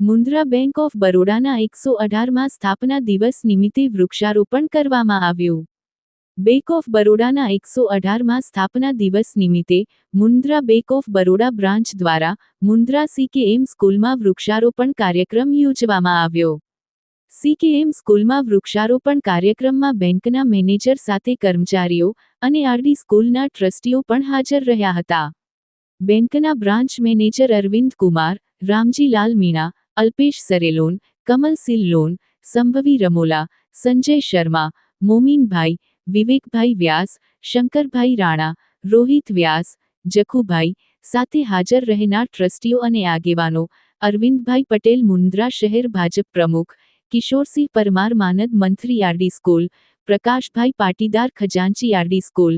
Mundra bank of બરોડાના એકસો અઢારમાં સ્થાપના દિવસ નિમિત્તે વૃક્ષારોપણ કરવામાં આવ્યું બેંક ઓફ બરોડાના એકસો અઢારમાં સ્થાપના દિવસ નિમિત્તે Mundra bank of Baroda branch દ્વારા મુન્દ્રા એમ સ્કૂલમાં વૃક્ષારોપણ કાર્યક્રમ યોજવામાં આવ્યો સીકેએમ સ્કૂલમાં વૃક્ષારોપણ કાર્યક્રમમાં બેંકના મેનેજર સાથે કર્મચારીઓ અને આરડી સ્કૂલના ટ્રસ્ટીઓ પણ હાજર રહ્યા હતા બેંકના બ્રાન્ચ મેનેજર અરવિંદ કુમાર રામજીલાલ મીણા અલ્પેશ સરેલોન કમલ સિલ્લોન સંભવી રમોલા સંજય શર્મા મોમીનભાઈ વિવેકભાઈ વ્યાસ શંકરભાઈ રાણા રોહિત વ્યાસ જખુભાઈ સાથે હાજર રહેનાર ટ્રસ્ટીઓ અને આગેવાનો અરવિંદભાઈ પટેલ મુન્દ્રા શહેર ભાજપ પ્રમુખ કિશોરસિંહ પરમાર માનદ મંત્રી આરડી સ્કૂલ પ્રકાશભાઈ પાટીદાર ખજાનચી આરડી સ્કૂલ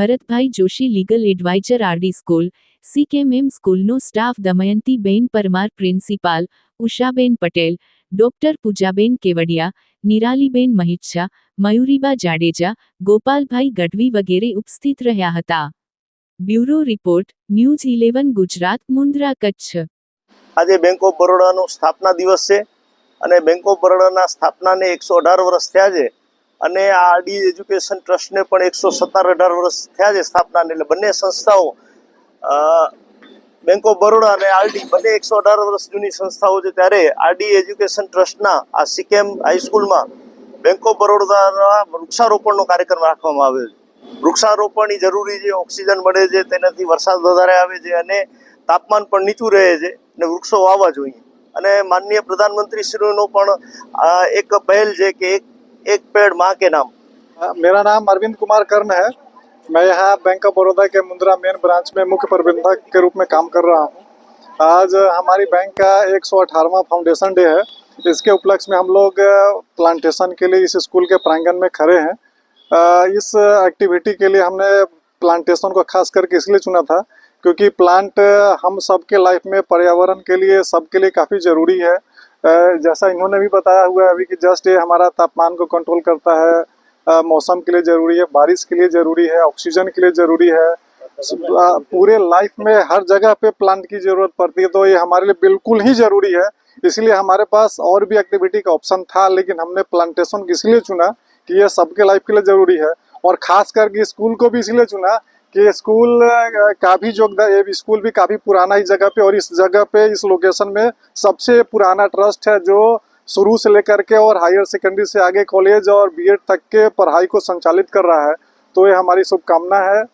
ભરતભાઈ Joshi legal adviser RD school સીકેમએમ સ્કૂલનો સ્ટાફ દમયંતીબેન પરમાર પ્રિન્સિપાલ ઉષાબેન પટેલ ડોક્ટર પૂજાબેન કેવડિયા નિરાલીબેન મહિચ્છા મયુરીબા જાડેજા ગોપાલભાઈ ગઢવી વગેરે ઉપસ્થિત રહ્યા હતા bureau report news eleven Gujarat Mundra Kutch આજે બેંક ઓફ બરોડાનો સ્થાપના દિવસ છે અને બેંક ઓફ બરોડાના સ્થાપનાને એકસો અઢાર વર્ષ થયા છે અને આ આરડી એજ્યુકેશન ટ્રસ્ટને પણ એકસો સત્તર અઢાર વર્ષ થયા છે સ્થાપનાને એટલે બંને સંસ્થાઓ બેંક ઓફ બરોડા અને આરડી બંને એકસો અઢાર વર્ષ જૂની સંસ્થાઓ છે ત્યારે આરડી એજ્યુકેશન ટ્રસ્ટના આ સિકેમ હાઈસ્કૂલમાં બેંક ઓફ બરોડાના વૃક્ષારોપણનો કાર્યક્રમ રાખવામાં આવ્યો છે વૃક્ષારોપણ જરૂરી છે ઓક્સિજન મળે છે તેનાથી વરસાદ વધારે આવે છે અને તાપમાન પણ નીચું રહે છે અને વૃક્ષો વાવવા જોઈએ અને માનનીય પ્રધાનમંત્રીશ્રીનો પણ એક પહેલ છે કે એક एक पेड़ माँ के नाम मेरा नाम अरविंद कुमार कर्ण है मैं यहाँ बैंक ऑफ बड़ौदा के मुंद्रा मेन ब्रांच में मुख्य प्रबंधक के रूप में काम कर रहा हूँ आज हमारी बैंक का एक सौ फाउंडेशन डे है इसके उपलक्ष्य में हम लोग प्लांटेशन के लिए इस स्कूल के प्रांगण में खड़े हैं इस एक्टिविटी के लिए हमने प्लांटेशन को खास करके इसलिए चुना था क्योंकि प्लांट हम सबके लाइफ में पर्यावरण के लिए सबके लिए काफ़ी ज़रूरी है जैसा इन्होंने भी बताया हुआ है अभी कि जस्ट ये हमारा तापमान को कंट्रोल करता है मौसम के लिए ज़रूरी है बारिश के लिए ज़रूरी है ऑक्सीजन के लिए ज़रूरी है पूरे लाइफ में हर जगह पे प्लांट की ज़रूरत पड़ती है तो ये हमारे लिए बिल्कुल ही ज़रूरी है इसलिए हमारे पास और भी एक्टिविटी का ऑप्शन था लेकिन हमने प्लांटेशन इसलिए चुना कि यह सबके लाइफ के लिए ज़रूरी है और खास करके स्कूल को भी इसलिए चुना कि स्कूल का भी जो ये स्कूल भी काफ़ी पुराना इस जगह पे और इस जगह पे इस लोकेशन में सबसे पुराना ट्रस्ट है जो शुरू से लेकर के और हायर सेकेंडरी से आगे कॉलेज और बीएड तक के पढ़ाई को संचालित कर रहा है तो ये हमारी शुभकामना है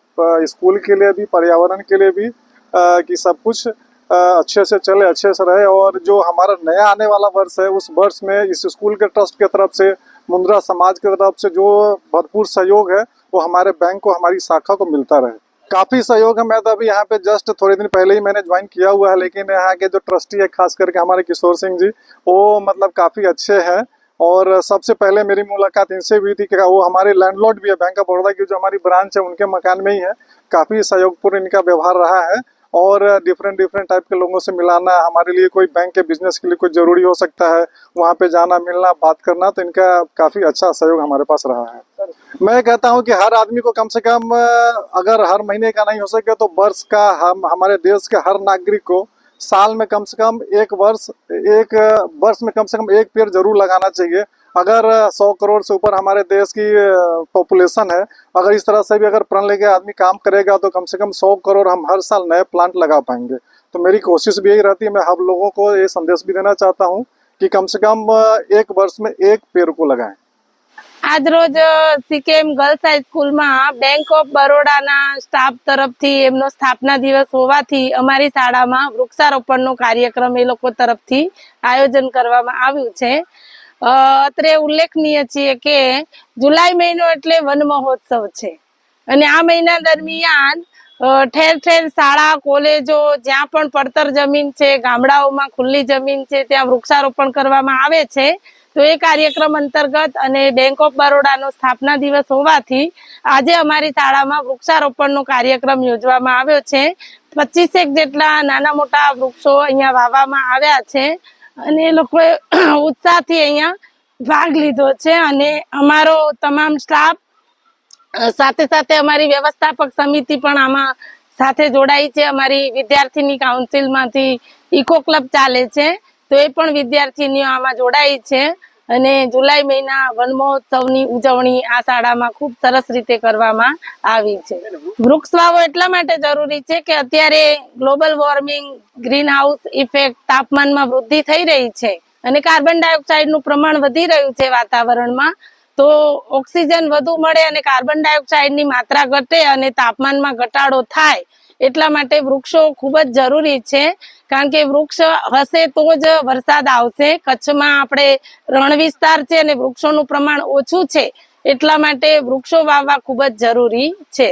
स्कूल के लिए भी पर्यावरण के लिए भी कि सब कुछ अच्छे से चले अच्छे से रहे और जो हमारा नया आने वाला वर्ष है उस वर्ष में इस स्कूल के ट्रस्ट के तरफ से मुंद्रा समाज के तरफ से जो भरपूर सहयोग है को हमारे बैंक को हमारी शाखा को मिलता रहे काफ़ी सहयोग है मैं तो अभी यहाँ पे जस्ट थोड़े दिन पहले ही मैंने ज्वाइन किया हुआ है लेकिन यहाँ के जो ट्रस्टी है खास करके हमारे किशोर सिंह जी वो मतलब काफ़ी अच्छे हैं और सबसे पहले मेरी मुलाकात इनसे हुई थी कि वो हमारे लैंडलॉर्ड भी है बैंक ऑफ बड़ौदा की जो हमारी ब्रांच है उनके मकान में ही है काफ़ी सहयोगपूर्ण इनका व्यवहार रहा है और डिफरेंट डिफरेंट टाइप के लोगों से मिलाना हमारे लिए कोई बैंक के बिजनेस के लिए कोई ज़रूरी हो सकता है वहाँ पे जाना मिलना बात करना तो इनका काफ़ी अच्छा सहयोग हमारे पास रहा है मैं कहता हूँ कि हर आदमी को कम से कम अगर हर महीने का नहीं हो सके तो वर्ष का हम हमारे देश के हर नागरिक को साल में कम से कम एक वर्ष एक वर्ष में कम से कम एक पेड़ जरूर लगाना चाहिए अगर 100 करोड़ से ऊपर हमारे देश की पॉपुलेशन है अगर इस तरह से भी अगर प्रण लेके आदमी काम करेगा तो कम से कम 100 करोड़ हम हर साल नए प्लांट लगा पाएंगे तो मेरी कोशिश भी यही रहती है मैं हम लोगों को ये संदेश भी देना चाहता हूँ कि कम से कम एक वर्ष में एक पेड़ को लगाए आज रोज लगाएं આજ રોજ સીકેએમ ગર્લ્સ હાઈ સ્કૂલમાં બેંક ઓફ બરોડાના સ્ટાફ તરફથી એમનો સ્થાપના દિવસ હોવાથી અમારી શાળામાં વૃક્ષારોપણનો કાર્યક્રમ એ લોકો તરફથી આયોજન કરવામાં આવ્યું છે અત્રે ઉલ્લેખનીય છીએ કે જુલાઈ મહિનો એટલે વન મહોત્સવ છે અને આ મહિના દરમિયાન ઠેર ઠેર શાળા કોલેજો જ્યાં પણ પડતર જમીન છે ગામડાઓમાં ખુલ્લી જમીન છે ત્યાં વૃક્ષારોપણ કરવામાં આવે છે તો એ કાર્યક્રમ અંતર્ગત અને બેંક ઓફ બરોડાનો સ્થાપના દિવસ હોવાથી આજે અમારી શાળામાં વૃક્ષારોપણનો કાર્યક્રમ યોજવામાં આવ્યો છે પચીસેક જેટલા નાના મોટા વૃક્ષો અહીંયા વાવવામાં આવ્યા છે અને એ લોકોએ ઉત્સાહથી અહીંયા ભાગ લીધો છે અને અમારો તમામ સ્ટાફ સાથે સાથે અમારી વ્યવસ્થાપક સમિતિ પણ આમાં સાથે જોડાઈ છે અમારી વિદ્યાર્થીની કાઉન્સિલમાંથી ઇકો ક્લબ ચાલે છે તો એ પણ વિદ્યાર્થીનીઓ આમાં જોડાઈ છે અને જુલાઈ મહિના વનમહોત્સવની ઉજવણી આ શાળામાં ખૂબ સરસ રીતે કરવામાં આવી છે વૃક્ષ વાવો એટલા માટે જરૂરી છે કે અત્યારે global warming greenhouse effect તાપમાનમાં વૃદ્ધિ થઈ રહી છે અને કાર્બન ડાયોક્સાઇડનું પ્રમાણ વધી રહ્યું છે વાતાવરણમાં તો ઓક્સિજન વધુ મળે અને કાર્બન ડાયોક્સાઇડની માત્રા ઘટે અને તાપમાનમાં ઘટાડો થાય એટલા માટે વૃક્ષો ખૂબ જ જરૂરી છે કારણ કે વૃક્ષ હશે તો જ વરસાદ આવશે કચ્છમાં આપણે રણ વિસ્તાર છે અને વૃક્ષોનું પ્રમાણ ઓછું છે એટલા માટે વૃક્ષો વાવવા ખૂબ જ જરૂરી છે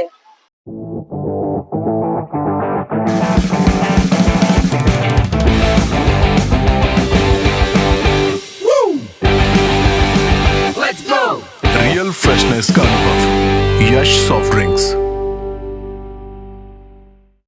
रियल फ्रेशनेस का अनुभव यश सॉफ्ट